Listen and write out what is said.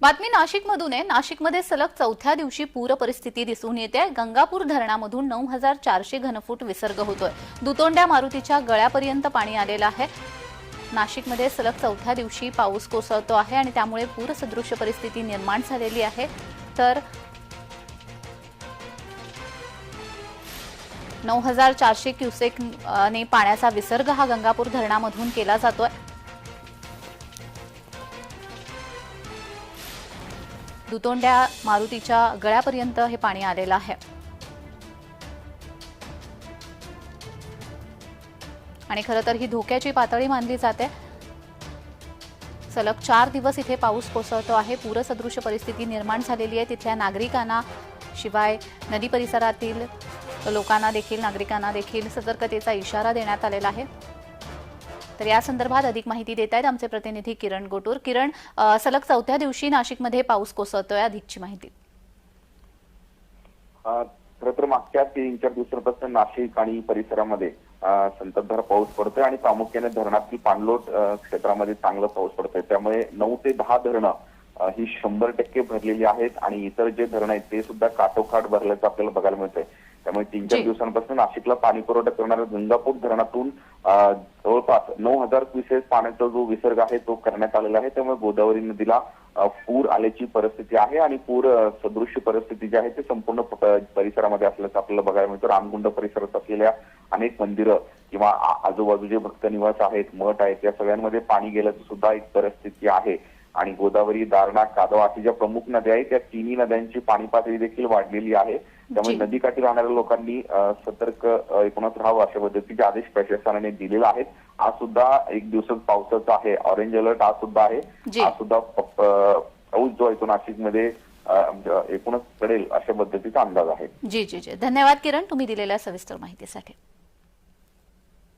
बातमी नाशिकमधून आहे. नाशिकमध्ये सलग चौथ्या दिवशी पूर परिस्थिती दिसून येते. गंगापूर धरणामधून नऊ हजार चारशे घनफूट विसर्ग होतोय. दुतोंड्या मारुतीच्या गळ्यापर्यंत पाणी आलेलं आहे. नाशिकमध्ये सलग चौथ्या दिवशी पाऊस कोसळतो आहे आणि त्यामुळे पूरसदृश्य परिस्थिती निर्माण झालेली आहे. तर नऊ हजार चारशे क्युसेक ने पाण्याचा विसर्ग हा गंगापूर धरणामधून केला जातोय. दुतोंड्या मारुतीच्या गळ्यापर्यंत हे पाणी आलेलं आहे. आणि खरं तर ही धोक्याची पातळी मानली जाते. सलग चार दिवस इथे पाऊस कोसळतो आहे. पूरसदृश परिस्थिती निर्माण झालेली आहे. तिथल्या नागरिकांना शिवाय नदी परिसरातील लोकांना देखील नागरिकांना देखील सतर्कतेचा इशारा देण्यात आलेला आहे. तर या संदर्भात अधिक माहिती देत आहेत आमचे प्रतिनिधी किरण गोटूर. किरण सलग चौथ्या दिवशी नाशिकमध्ये पाऊस कोसळतोय अधिकची माहिती. अ, खरं तर मागच्या तीन चार दिवसांपासून नाशिक आणि परिसरामध्ये संततधार पाऊस पडतोय आणि प्रामुख्याने धरणातील पाणलोट क्षेत्रामध्ये चांगला पाऊस पडतोय. त्यामुळे नऊ ते दहा धरणं ही शंभर टक्के भरलेली आहेत आणि इतर जे धरणं आहेत ते सुद्धा काठोकाठ भरल्याचं आपल्याला बघायला मिळतंय. त्यामुळे तीन चार. दिवसांपासून नाशिकला पाणी पुरवठा करणाऱ्या गंगापूर धरणातून जवळपास नऊ हजार क्युसेस पाण्याचा जो विसर्ग आहे तो करण्यात आलेला आहे. त्यामुळे गोदावरी नदीला पूर आल्याची परिस्थिती आहे आणि पूर सदृश्य परिस्थिती जी आहे ते संपूर्ण परिसरामध्ये असल्याचं आपल्याला बघायला मिळतं. रामकुंड परिसरात असलेल्या अनेक मंदिरं किंवा आजूबाजूचे भक्त निवास आहेत मठ आहेत या सगळ्यांमध्ये पाणी गेल्याचं सुद्धा एक परिस्थिती आहे. आणि गोदावरी दारणा कादवा अशी ज्या प्रमुख नद्या आहेत त्या तिन्ही नद्यांची पाणी पातळी देखील वाढलेली आहे. त्यामुळे. नदीकाठी राहणाऱ्या लोकांनी सतर्क एकूणच राहावं अशा पद्धतीचे आदेश प्रशासनाने दिलेले आहेत. आज सुद्धा एक दिवसात पावसाचा आहे. ऑरेंज अलर्ट आज सुद्धा आहे. आज सुद्धा पाऊस जो आहे तो नाशिकमध्ये अ, एकूणच पडेल अशा पद्धतीचा अंदाज आहे. जी जी जी. धन्यवाद किरण तुम्ही दिलेल्या सविस्तर माहितीसाठी.